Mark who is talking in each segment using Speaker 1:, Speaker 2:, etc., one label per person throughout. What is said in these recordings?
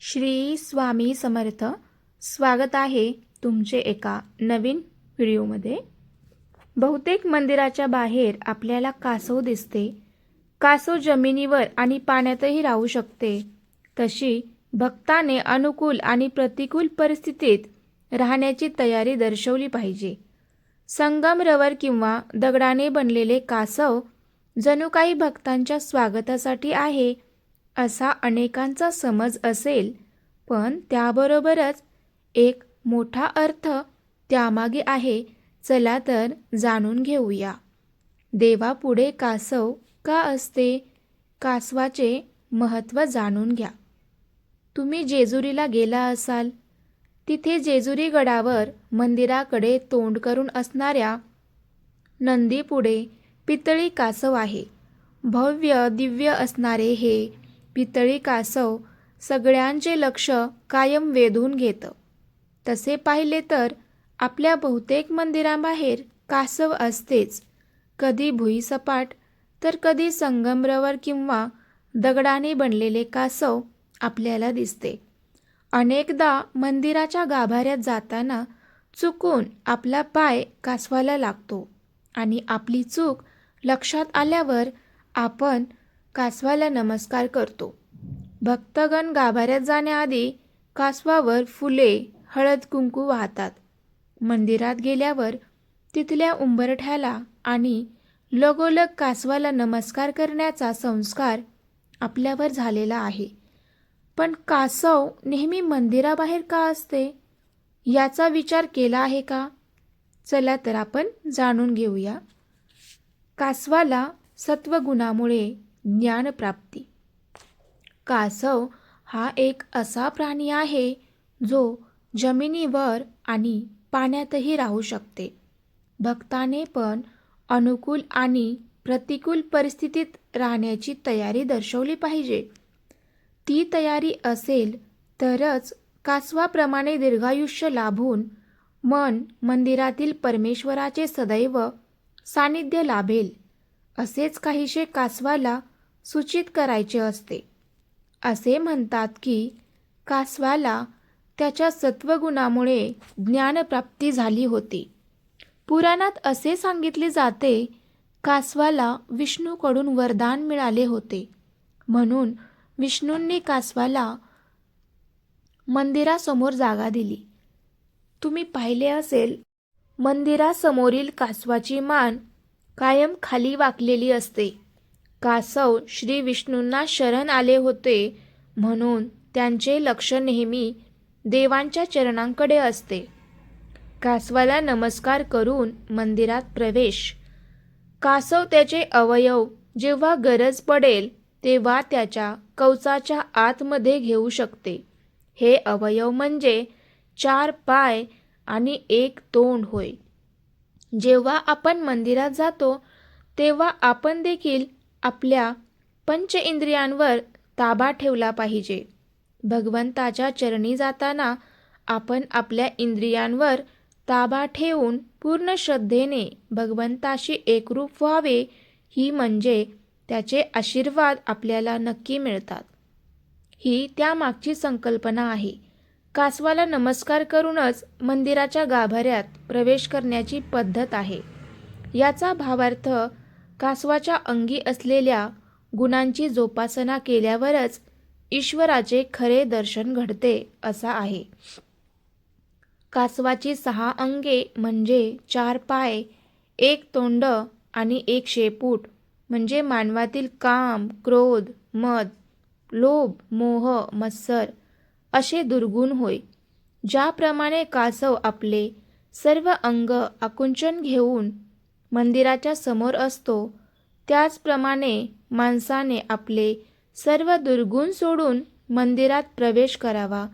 Speaker 1: श्री स्वामी समर्थ. स्वागत आहे तुमचे एका नवीन व्हिडिओमध्ये. बहुतेक मंदिराच्या बाहेर आपल्याला कासव दिसते. कासव जमिनीवर आणि पाण्यातही राहू शकते. तशी भक्ताने अनुकूल आणि प्रतिकूल परिस्थितीत राहण्याची तयारी दर्शवली पाहिजे. संगमरवर किंवा दगडाने बनलेले कासव जणू काही भक्तांच्या स्वागतासाठी आहे. असा अनेकांचा समज असेल पण त्याबरोबरच एक मोठा अर्थ त्यामागे आहे. चला तर जाणून घेऊया. देवापुढे कासव का असते? कासवाचे महत्त्व जाणून घ्या. तुम्ही जेजुरीला गेला असाल. तिथे जेजुरी गडावर मंदिराकडे तोंड करून असणाऱ्या नंदीपुढे पितळी कासव आहे. भव्य दिव्य असणारे हे पितळी कासव सगळ्यांचे लक्ष कायम वेधून घेतं. तसे पाहिले तर आपल्या बहुतेक मंदिराबाहेर कासव असतेच. कधी भुईसपाट तर कधी संगमरवर किंवा दगडाने बनलेले कासव आपल्याला दिसते. अनेकदा मंदिराच्या गाभाऱ्यात जाताना चुकून आपला पाय कासवाला लागतो आणि आपली चूक लक्षात आल्यावर आपण कासवाला नमस्कार करतो. भक्तगण गाभाऱ्यात जाण्याआधी कासवावर फुले हळद कुंकू वाहतात. मंदिरात गेल्यावर तिथल्या उंबरठ्याला आणि लगोलग कासवाला नमस्कार करण्याचा संस्कार आपल्यावर झालेला आहे. पण कासव नेहमी मंदिराबाहेर का असते? याचा विचार केला आहे का? चला तर आपण जाणून घेऊया. कासवाला सत्वगुणामुळे ज्ञानप्राप्ती. कासव हा एक असा प्राणी आहे जो जमिनीवर आणि पाण्यातही राहू शकते. भक्ताने पण अनुकूल आणि प्रतिकूल परिस्थितीत राहण्याची तयारी दर्शवली पाहिजे. ती तयारी असेल तरच कासवाप्रमाणे दीर्घायुष्य लाभून मन मंदिरातील परमेश्वराचे सदैव सानिध्य लाभेल असेच काहीसे कासवाला सूचित करायचे असते. असे म्हणतात की कासवाला त्याच्या सत्वगुणामुळे ज्ञानप्राप्ती झाली होती. पुराणात असे सांगितले जाते कासवाला विष्णूकडून वरदान मिळाले होते. म्हणून विष्णूंनी कासवाला मंदिरासमोर जागा दिली. तुम्ही पाहिले असेल मंदिरासमोरील कासवाची मान कायम खाली वाकलेली असते. कासव श्री विष्णूंना शरण आले होते. म्हणून त्यांचे लक्ष नेहमी देवांच्या चरणांकडे असते. कासवाला नमस्कार करून मंदिरात प्रवेश. कासव त्याचे अवयव जेव्हा गरज पडेल तेव्हा त्याच्या कवचाच्या आतमध्ये घेऊ शकते. हे अवयव म्हणजे चार पाय आणि एक तोंड होय. जेव्हा आपण मंदिरात जातो तेव्हा आपण देखील आपल्या पंच इंद्रियांवर ताबा ठेवला पाहिजे. भगवंताच्या चरणी जाताना आपण आपल्या इंद्रियांवर ताबा ठेवून पूर्ण श्रद्धेने भगवंताशी एकरूप व्हावे ही म्हणजे त्याचे आशीर्वाद आपल्याला नक्की मिळतात. ही त्यामागची संकल्पना आहे. कासवाला नमस्कार करूनच मंदिराच्या गाभाऱ्यात प्रवेश करण्याची पद्धत आहे. याचा भावार्थ कासवाच्या अंगी असलेल्या गुणांची जोपासना केल्यावरच ईश्वराचे खरे दर्शन घडते असा आहे. कासवाची सहा अंगे म्हणजे चार पाय एक तोंड आणि एक शेपूट म्हणजे मानवातील काम क्रोध मद लोभ मोह मत्सर असे दुर्गुण होय. ज्याप्रमाणे कासव आपले सर्व अंग आकुंचन घेऊन मंदिराच्या समोर असतो. त्याचप्रमाणे माणसाने आपले सर्व दुर्गुण सोडून मंदिरात प्रवेश करावा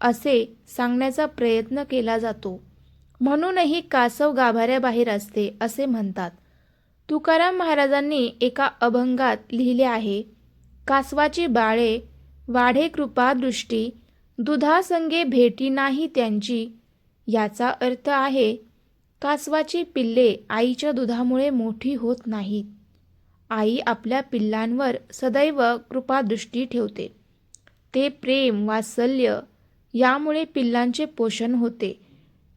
Speaker 1: असे सांगण्याचा प्रयत्न केला जातो. म्हणूनही कासव गाभाऱ्याबाहेर असते असे म्हणतात. तुकाराम महाराजांनी एका अभंगात लिहिले आहे कासवाची बाळे वाढे कृपादृष्टी दुधासंगे भेटी नाही त्यांची याचा अर्थ आहे कासवाची पिल्ले आईच्या दुधामुळे मोठी होत नाहीत. आई आपल्या पिल्लांवर सदैव कृपादृष्टी ठेवते. ते प्रेम वात्सल्य यामुळे पिल्लांचे पोषण होते.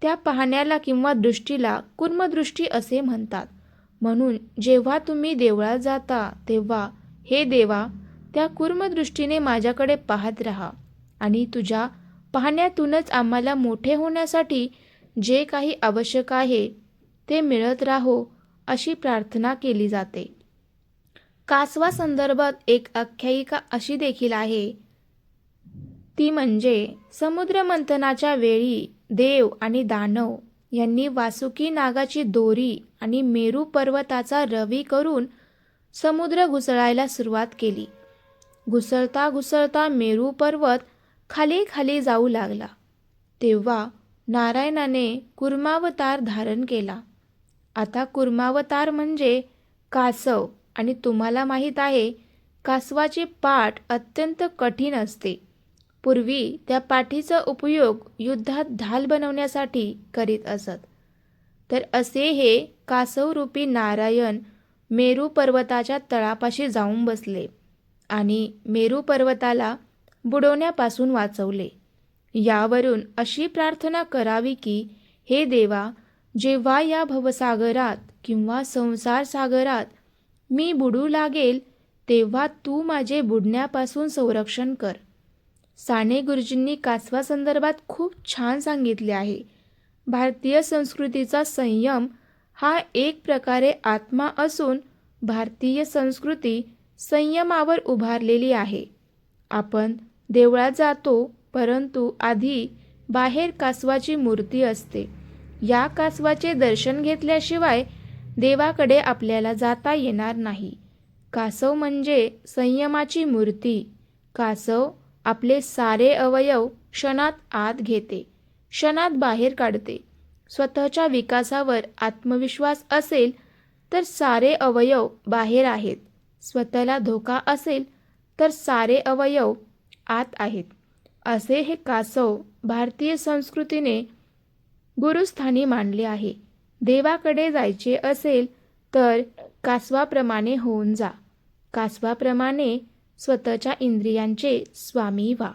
Speaker 1: त्या पाहण्याला किंवा दृष्टीला कुर्मदृष्टी असे म्हणतात. म्हणून जेव्हा तुम्ही देवळात जाता तेव्हा हे देवा त्या कुर्मदृष्टीने माझ्याकडे पाहत राहा आणि तुझ्या पाहण्यातूनच आम्हाला मोठे होण्यासाठी जे काही आवश्यक आहे ते मिळत राहो अशी प्रार्थना केली जाते. कासवा संदर्भात एक आख्यायिका अशी देखील आहे. ती म्हणजे समुद्रमंथनाच्या वेळी देव आणि दानव यांनी वासुकी नागाची दोरी आणि मेरू पर्वताचा रवी करून समुद्र घुसळायला सुरुवात केली. घुसळता घुसळता मेरू पर्वत खाली खाली जाऊ लागला. तेव्हा नारायणाने कुर्मावतार धारण केला. आता कुर्मावतार म्हणजे कासव आणि तुम्हाला माहीत आहे कासवाची पाठ अत्यंत कठीण असते. पूर्वी त्या पाठीचा उपयोग युद्धात ढाल बनवण्यासाठी करीत असत. तर असे हे कासवरूपी नारायण मेरू पर्वताच्या तळापाशी जाऊन बसले आणि मेरू पर्वताला बुडवण्यापासून वाचवले. यावरून अशी प्रार्थना करावी की हे देवा जेव्हा या भवसागरात किंवा संसार सागरात मी बुडू लागेल तेव्हा तू माझे बुडण्यापासून संरक्षण कर. साने गुरुजींनी कासवासंदर्भात खूप छान सांगितले आहे. भारतीय संस्कृतीचा संयम हा एक प्रकारे आत्मा असून भारतीय संस्कृती संयमावर उभारलेली आहे. आपण देवळात जातो परंतु आधी बाहेर कासवाची मूर्ती असते. या कासवाचे दर्शन घेतल्याशिवाय देवाकडे आपल्याला जाता येणार नाही. कासव म्हणजे संयमाची मूर्ती. कासव आपले सारे अवयव क्षणात आत घेते क्षणात बाहेर काढते. स्वतःच्या विकासावर आत्मविश्वास असेल तर सारे अवयव बाहेर आहेत. स्वतःला धोका असेल तर सारे अवयव आत आहेत. असे हे कासव भारतीय संस्कृतीने गुरुस्थानी मांडले आहे. देवाकडे जायचे असेल तर कासवाप्रमाणे होऊन जा. कासवाप्रमाणे स्वतःच्या इंद्रियांचे स्वामी व्हा.